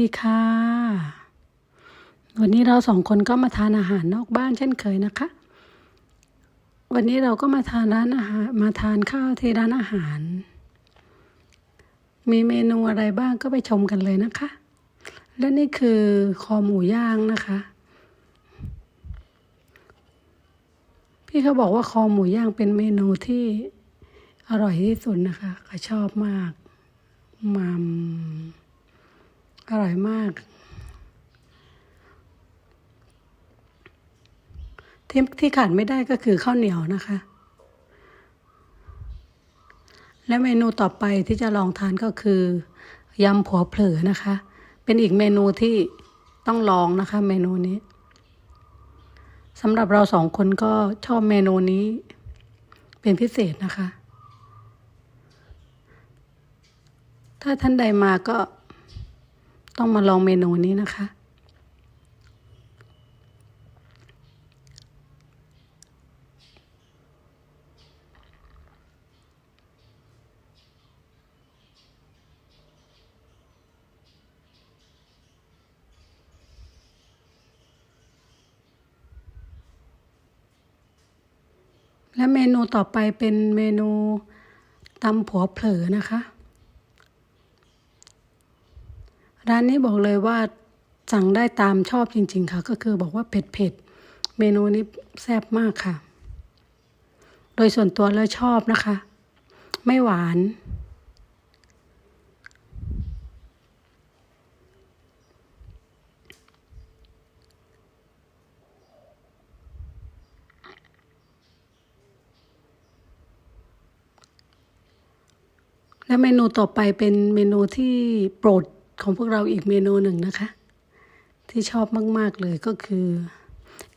ดีค่ะ วันนี้เราสองคนก็มาทานอาหารนอกบ้านเช่นเคยนะคะ วันนี้เราก็มาทานร้านอาหาร มาทานข้าวที่ร้านอาหาร มีเมนูอะไรบ้างก็ไปชมกันเลยนะคะ และนี่คือคอหมูย่างนะคะ พี่เขาบอกว่าคอหมูย่างเป็นเมนูที่อร่อยที่สุดนะคะเขาชอบมากมัม อร่อยมาก ที่ที่ขาดไม่ได้ก็คือข้าวเหนียวนะคะ และเมนูต่อไปที่จะลองทานก็คือยำผัวเผลอนะคะ เป็นอีกเมนูที่ต้องลองนะคะ เมนูนี้สำหรับเราสองคนก็ชอบเมนูนี้ เป็นพิเศษนะคะ ถ้าท่านใดมาก็ ต้องมาลองเมนูนี้นะคะ และเมนูต่อไปเป็นเมนูตำผัวเผลอนะคะ ร้านนี้บอกเลยว่าสั่งได้ตามชอบจริง ๆ ค่ะ ก็คือบอกว่าเผ็ดๆเมนูนี้แซ่บมากค่ะ โดยส่วนตัวแล้วชอบนะคะ ไม่หวาน และเมนูต่อไปเป็นเมนูที่โปรด ของพวกเราอีกเมนูหนึ่งนะคะ ที่ชอบมาก ๆ เลยก็คือ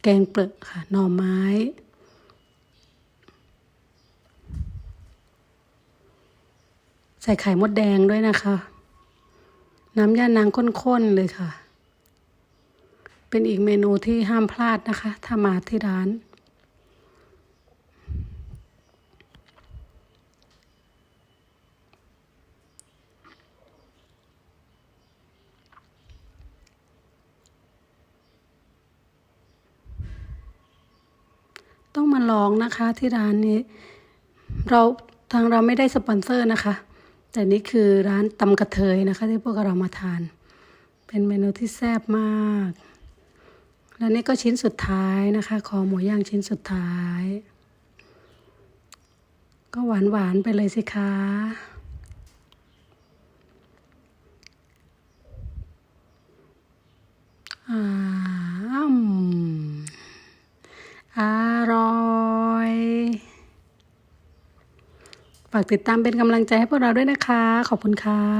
แกงเปลือกค่ะหน่อไม้ ใส่ไข่มดแดงด้วยนะคะ น้ำย่านางข้น ๆ เลยค่ะ เป็นอีกเมนูที่ห้ามพลาดนะคะ ถ้ามาที่ร้าน ต้องมาลองนะคะที่ร้านนี้ เราทางเราไม่ได้สปอนเซอร์นะคะ แต่นี่คือร้านตำกระเทยนะคะ ที่พวกเรามาทาน เป็นเมนูที่แซ่บมาก และนี่ก็ชิ้นสุดท้ายนะคะ คอหมูย่างชิ้นสุดท้าย ก็หวานหวานๆไปเลยสิคะอ้ามอร่อย ฝากติดตามเป็นกำลังใจให้พวกเราด้วยนะคะ ขอบคุณค่ะ